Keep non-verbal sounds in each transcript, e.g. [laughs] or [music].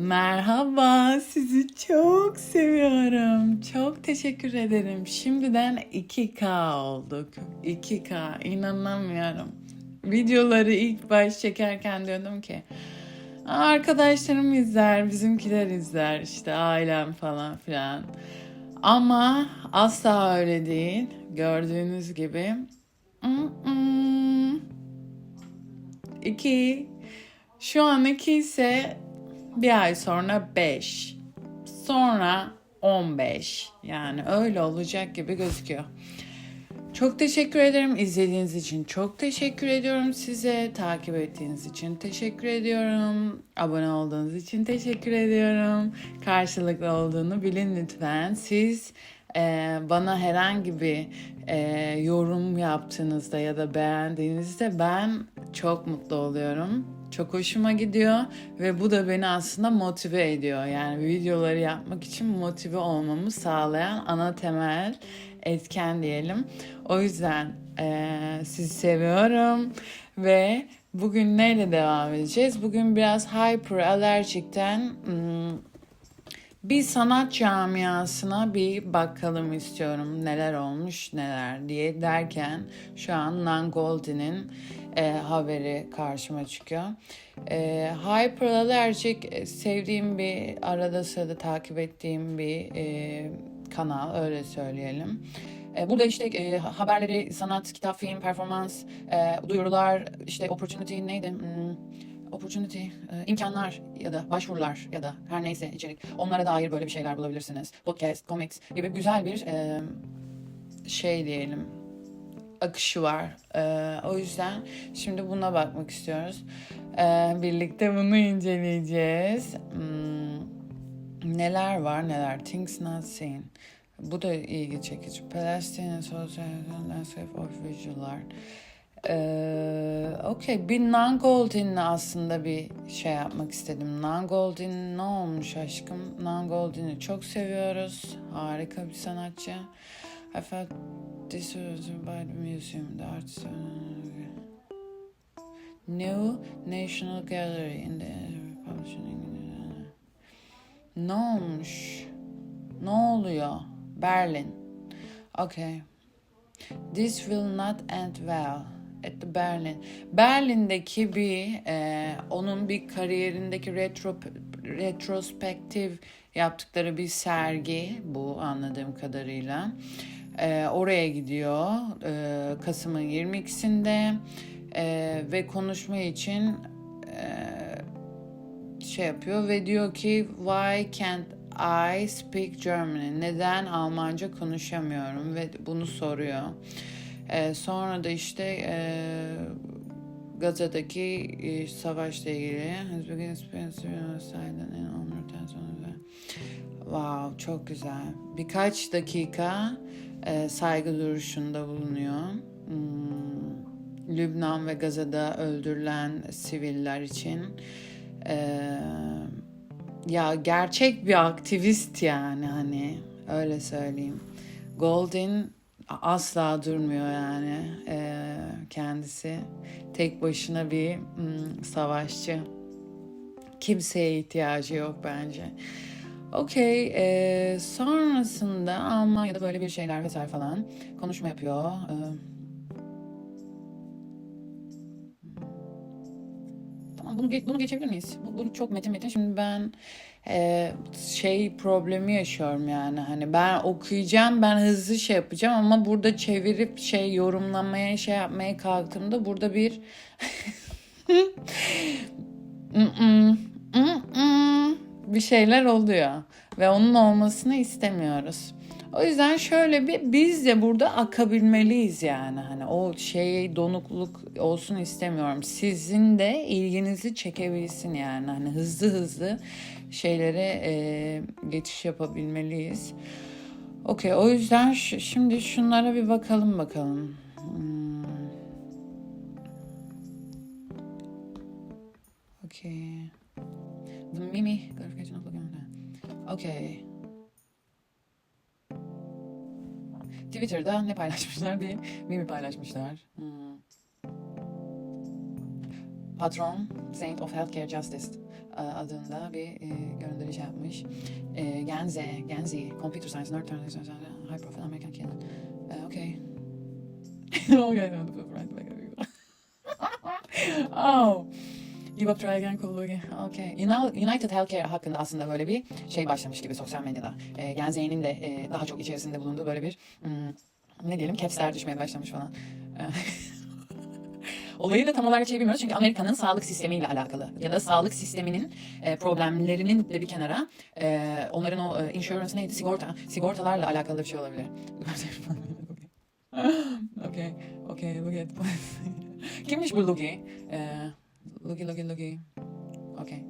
Merhaba, sizi çok seviyorum. Çok teşekkür ederim. Şimdiden 2K olduk. 2K, inanamıyorum. Videoları ilk baş çekerken diyordum ki arkadaşlarım izler, bizimkiler izler, işte ailem falan filan. Ama asla öyle değil. Gördüğünüz gibi. İki. Şu an iki ise bir ay sonra 5. Sonra 15. Yani öyle olacak gibi gözüküyor. Çok teşekkür ederim izlediğiniz için. Çok teşekkür ediyorum size. Takip ettiğiniz için teşekkür ediyorum. Abone olduğunuz için teşekkür ediyorum. Karşılıklı olduğunu bilin lütfen. Siz e, bana herhangi bir e, yorum yaptığınızda ya da beğendiğinizde ben çok mutlu oluyorum. Çok hoşuma gidiyor ve bu da beni aslında motive ediyor. Yani videoları yapmak için motive olmamı sağlayan ana temel etken diyelim. O yüzden eee sizi seviyorum ve bugün neyle devam edeceğiz? Bugün biraz hyperallerjikten hmm, bir sanat camiasına bir bakalım istiyorum neler olmuş neler diye derken şu an Nan Goldie'nin e, haberi karşıma çıkıyor. E, Hyperallergic e, sevdiğim bir arada sırada takip ettiğim bir e, kanal öyle söyleyelim. E, Burada işte e, haberleri, sanat, kitap, film, performans, e, duyurular, işte opportunity neydi? Hmm, opportunity, e, imkanlar ya da başvurular ya da her neyse içerik. Onlara dair böyle bir şeyler bulabilirsiniz. Podcast, comics gibi güzel bir e, şey diyelim akışı var. E, o yüzden şimdi buna bakmak istiyoruz. Birlikte bunu inceleyeceğiz. Hmm, neler var neler? Things not seen. Bu da ilgi çekici. Palestine Social Landscape of Visual Art. Ee, Okey. Bir Nan Goldin'le aslında bir şey yapmak istedim. Nan Goldin ne olmuş aşkım? Nan Goldin'i çok seviyoruz. Harika bir sanatçı. I felt this was by the museum. The artist... New National Gallery in the Publishing... Ne olmuş? Ne oluyor? Berlin. Okay. This will not end well at the Berlin. Berlin'deki bir e, onun bir kariyerindeki retro retrospektif yaptıkları bir sergi bu anladığım kadarıyla. E, oraya gidiyor e, Kasım'ın 22'sinde e, ve konuşma için e, şey yapıyor ve diyor ki why can't I speak German? Neden Almanca konuşamıyorum ve bunu soruyor. Ee, sonra da işte e, Gaza'daki e, savaşla ilgili Wow çok güzel. Birkaç dakika e, saygı duruşunda bulunuyor. Hmm, Lübnan ve Gaza'da öldürülen siviller için. Eee ya gerçek bir aktivist yani hani öyle söyleyeyim. Golden asla durmuyor yani ee, kendisi tek başına bir hmm, savaşçı. Kimseye ihtiyacı yok bence. Okey, ee, sonrasında Almanya'da böyle bir şeyler vesaire falan konuşma yapıyor. Ee, Tamam bunu, bunu geçebilir miyiz? Bu, bu çok metin metin. Şimdi ben e, şey problemi yaşıyorum yani. Hani ben okuyacağım, ben hızlı şey yapacağım ama burada çevirip şey yorumlamaya şey yapmaya kalktığımda burada bir [laughs] bir şeyler oluyor ve onun olmasını istemiyoruz. O yüzden şöyle bir biz de burada akabilmeliyiz yani hani o şey donukluk olsun istemiyorum. Sizin de ilginizi çekebilsin yani hani hızlı hızlı şeylere e, geçiş yapabilmeliyiz. Okey o yüzden şimdi şunlara bir bakalım bakalım. Hmm. Okey. Mimi Okay. Twitter'da ne paylaşmışlar? Bir mimi paylaşmışlar. Hmm. Patron Saint of Healthcare Justice e, adında bir e, gönderici yapmış. E, Genze, Genzi, Computer Science, Nerd Turner, High Profile American Kid. E, okay. [laughs] okay, no, the right [laughs] oh. Give up try again cool again. Okay. Uni- United Healthcare hakkında aslında böyle bir şey başlamış gibi sosyal medyada. E, Genze'nin de e, daha çok içerisinde bulunduğu böyle bir hmm, ne diyelim capsler düşmeye başlamış falan. [laughs] Olayı da tam olarak şey bilmiyoruz çünkü Amerika'nın sağlık sistemiyle alakalı ya da sağlık sisteminin e, problemlerinin de bir kenara e, onların o e, insurance neydi sigorta sigortalarla alakalı bir şey olabilir. [laughs] okay, okay, look at [laughs] Kimmiş bu Lugi? E, Lugi, Lugi, Lugi. Okay.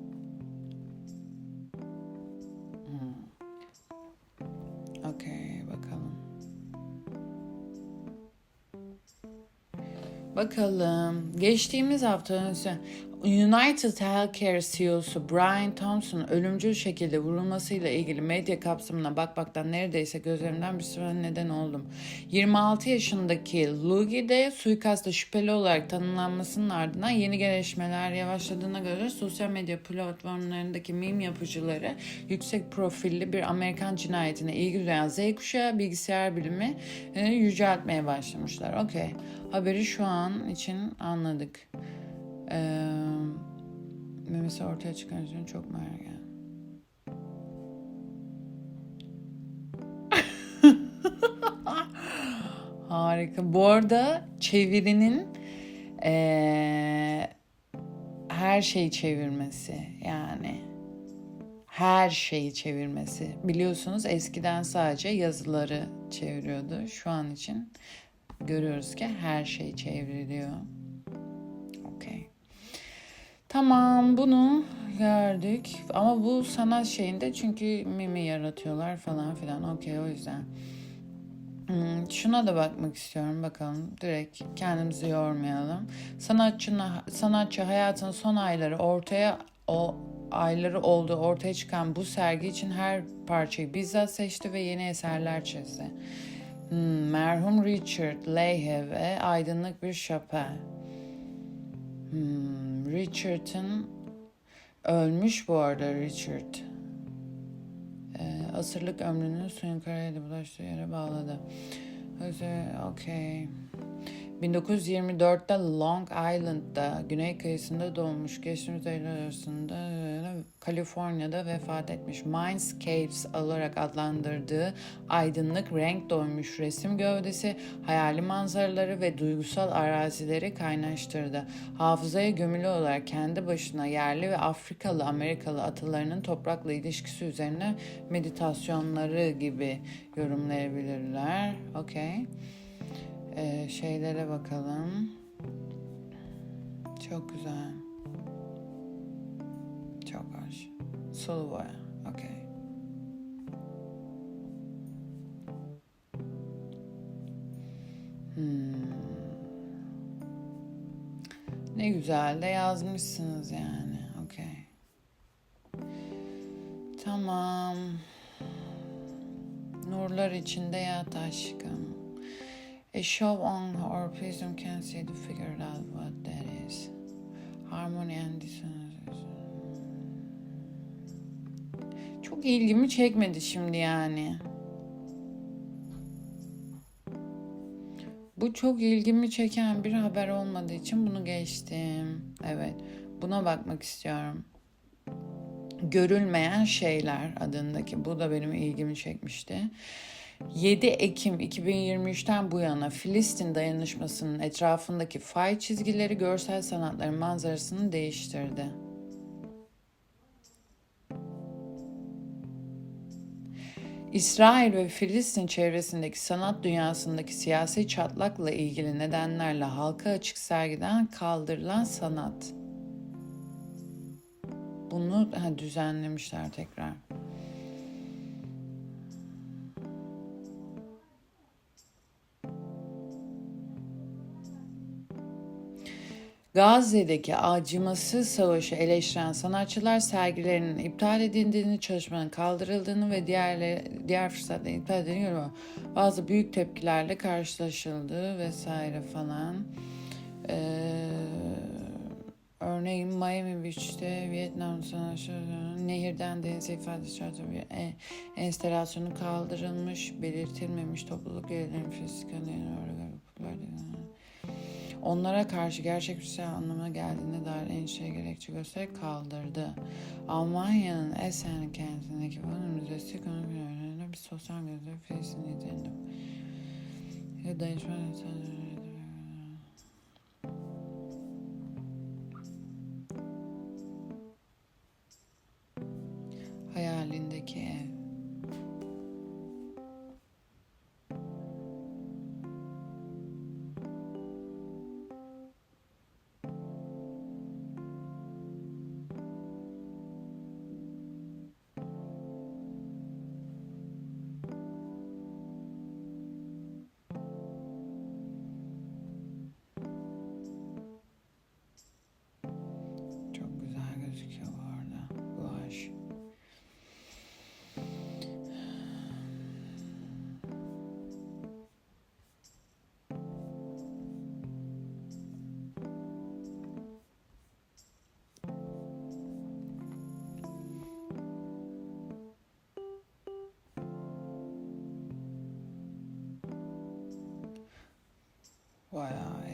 Hmm. Okay, Bakalım. Geçtiğimiz hafta United Healthcare CEO'su Brian Thompson ölümcül şekilde vurulmasıyla ilgili medya kapsamına bakmaktan neredeyse gözlerimden bir süre neden oldum. 26 yaşındaki Lugi de suikasta şüpheli olarak tanımlanmasının ardından yeni gelişmeler yavaşladığına göre sosyal medya platformlarındaki meme yapıcıları yüksek profilli bir Amerikan cinayetine ilgi duyan Z kuşağı bilgisayar bilimi e, yüceltmeye başlamışlar. Okey. Haberi şu an için anladık. Ee, memesi ortaya çıkan için çok merak ediyorum. [laughs] Harika. Bu arada çevirinin ee, her şeyi çevirmesi yani her şeyi çevirmesi. Biliyorsunuz eskiden sadece yazıları çeviriyordu. Şu an için görüyoruz ki her şey çevriliyor. Tamam bunu gördük. Ama bu sanat şeyinde çünkü mimi yaratıyorlar falan filan. Okey o yüzden. Hmm, şuna da bakmak istiyorum bakalım. Direkt kendimizi yormayalım. Sanatçının, sanatçı hayatın son ayları ortaya o ayları oldu ortaya çıkan bu sergi için her parçayı bizzat seçti ve yeni eserler çizdi. Hmm, merhum Richard Leahy ve aydınlık bir şapel. Hmm, Richard'ın ölmüş bu arada Richard. Ee, asırlık ömrünü suyun karayla bulaştığı yere bağladı. Okey. 1924'te Long Island'da güney kıyısında doğmuş. Aylar arasında e, Kaliforniya'da vefat etmiş. Mindscapes olarak adlandırdığı aydınlık renk doymuş resim gövdesi hayali manzaraları ve duygusal arazileri kaynaştırdı. Hafızaya gömülü olarak kendi başına yerli ve Afrikalı Amerikalı atalarının toprakla ilişkisi üzerine meditasyonları gibi yorumlayabilirler. Okey. Ee, şeylere bakalım. Çok güzel. Çok hoş. Sulu boya. Okey. Hmm. Ne güzel de yazmışsınız yani. Okey. Tamam. Nurlar içinde yat aşkım. A show on or prism can see to figure out what that is. Harmony and dissonance. Çok ilgimi çekmedi şimdi yani. Bu çok ilgimi çeken bir haber olmadığı için bunu geçtim. Evet, buna bakmak istiyorum. Görülmeyen şeyler adındaki bu da benim ilgimi çekmişti. 7 Ekim 2023'ten bu yana Filistin dayanışmasının etrafındaki fay çizgileri görsel sanatların manzarasını değiştirdi. İsrail ve Filistin çevresindeki sanat dünyasındaki siyasi çatlakla ilgili nedenlerle halka açık sergiden kaldırılan sanat. Bunu ha, düzenlemişler tekrar. Gazze'deki acımasız savaşı eleştiren sanatçılar sergilerinin iptal edildiğini, çalışmanın kaldırıldığını ve diğer diğer fırsatların iptal edildiğini görüyor. Bazı büyük tepkilerle karşılaşıldı vesaire falan. Ee, Örneğin Miami Beach'te Vietnam sanatçı nehirden denize ifade çıkartı bir e, enstalasyonu kaldırılmış, belirtilmemiş topluluk üyelerinin fiziksel Onlara karşı gerçekçi anlamına geldiğine dair endişe gerekçe göstererek kaldırdı. Almanya'nın Essen kentindeki Von Müzesi ekonomik bir sosyal gözlem filminin üzerinde. Ya danışman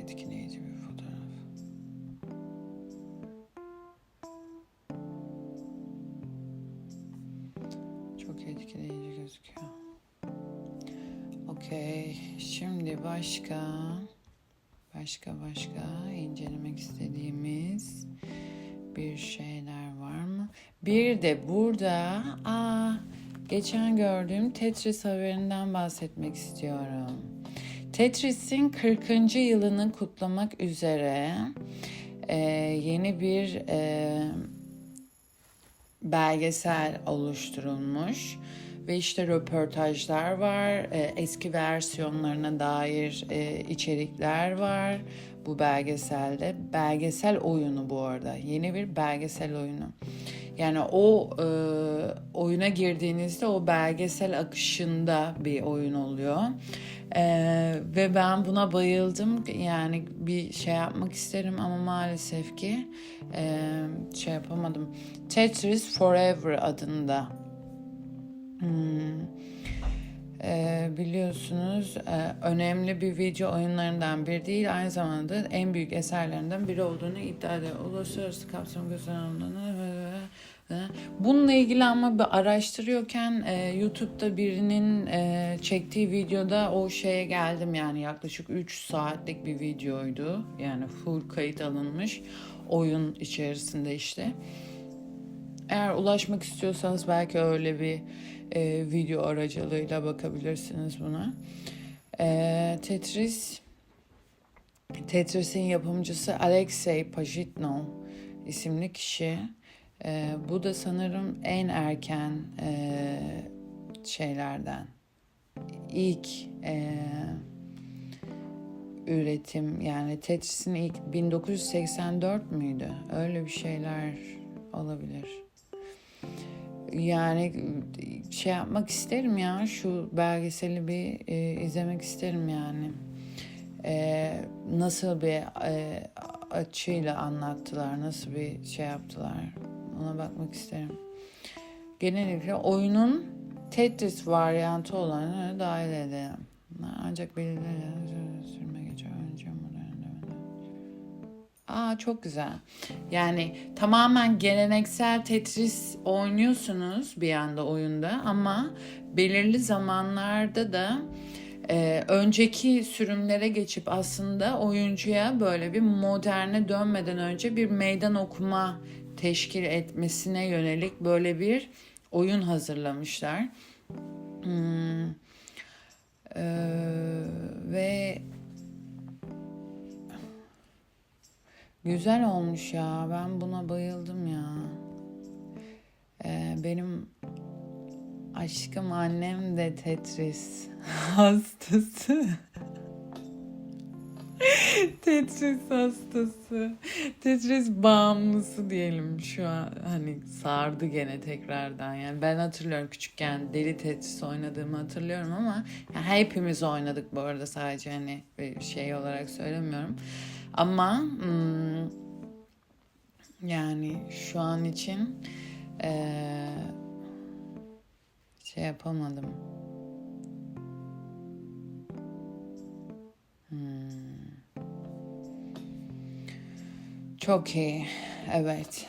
etkileyici bir fotoğraf. Çok etkileyici gözüküyor. Okey. Şimdi başka başka başka incelemek istediğimiz bir şeyler var mı? Bir de burada aa, geçen gördüğüm Tetris haberinden bahsetmek istiyorum. Tetris'in 40. yılını kutlamak üzere e, yeni bir e, belgesel oluşturulmuş ve işte röportajlar var, e, eski versiyonlarına dair e, içerikler var bu belgeselde. Belgesel oyunu bu arada, yeni bir belgesel oyunu. Yani o e, oyuna girdiğinizde o belgesel akışında bir oyun oluyor. E, ve ben buna bayıldım. Yani bir şey yapmak isterim ama maalesef ki e, şey yapamadım. Tetris Forever adında. Hmm. Ee, biliyorsunuz e, önemli bir video oyunlarından biri değil aynı zamanda en büyük eserlerinden biri olduğunu iddia ediyor. Uluslararası kapsam gösterildiğini Bununla ilgili ama bir araştırıyorken e, YouTube'da birinin e, çektiği videoda o şeye geldim yani yaklaşık 3 saatlik bir videoydu. Yani full kayıt alınmış oyun içerisinde işte. Eğer ulaşmak istiyorsanız belki öyle bir e, video aracılığıyla bakabilirsiniz buna. E, Tetris Tetris'in yapımcısı Alexey Pajitnov isimli kişi. E, bu da sanırım en erken e, şeylerden. ilk e, üretim yani Tetris'in ilk 1984 müydü? Öyle bir şeyler olabilir. Yani şey yapmak isterim ya şu belgeseli bir e, izlemek isterim yani. E, nasıl bir e, açıyla anlattılar, nasıl bir şey yaptılar ona bakmak isterim. Genellikle oyunun Tetris varyantı olanı dahil edelim. Ancak belirli sürme geçer önce Aa çok güzel. Yani tamamen geleneksel Tetris oynuyorsunuz bir anda oyunda ama belirli zamanlarda da e, önceki sürümlere geçip aslında oyuncuya böyle bir moderne dönmeden önce bir meydan okuma teşkil etmesine yönelik böyle bir oyun hazırlamışlar. Hmm. Ee, ve güzel olmuş ya. Ben buna bayıldım ya. Ee, benim aşkım annem de Tetris [laughs] hastası. Tetris hastası. Tetris bağımlısı diyelim şu an. Hani sardı gene tekrardan. Yani ben hatırlıyorum küçükken deli Tetris oynadığımı hatırlıyorum ama yani hepimiz oynadık bu arada sadece hani bir şey olarak söylemiyorum. Ama hmm, Yani şu an için eee, şey yapamadım. Çok iyi. Evet.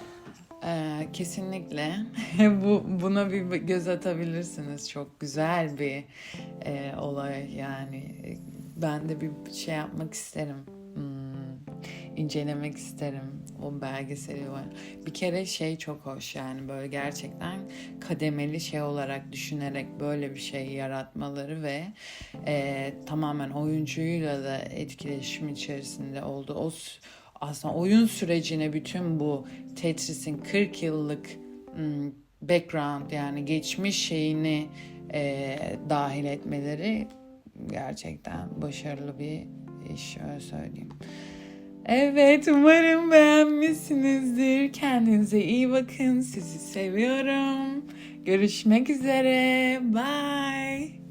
Ee, kesinlikle [laughs] bu buna bir göz atabilirsiniz. Çok güzel bir e, olay yani. Ben de bir şey yapmak isterim. Hmm, incelemek isterim o belgeseli var. Bir kere şey çok hoş yani böyle gerçekten kademeli şey olarak düşünerek böyle bir şey yaratmaları ve e, tamamen oyuncuyla da etkileşim içerisinde oldu. O aslında oyun sürecine bütün bu Tetris'in 40 yıllık background yani geçmiş şeyini e, dahil etmeleri gerçekten başarılı bir iş öyle söyleyeyim. Evet umarım beğenmişsinizdir. Kendinize iyi bakın. Sizi seviyorum. Görüşmek üzere. Bye.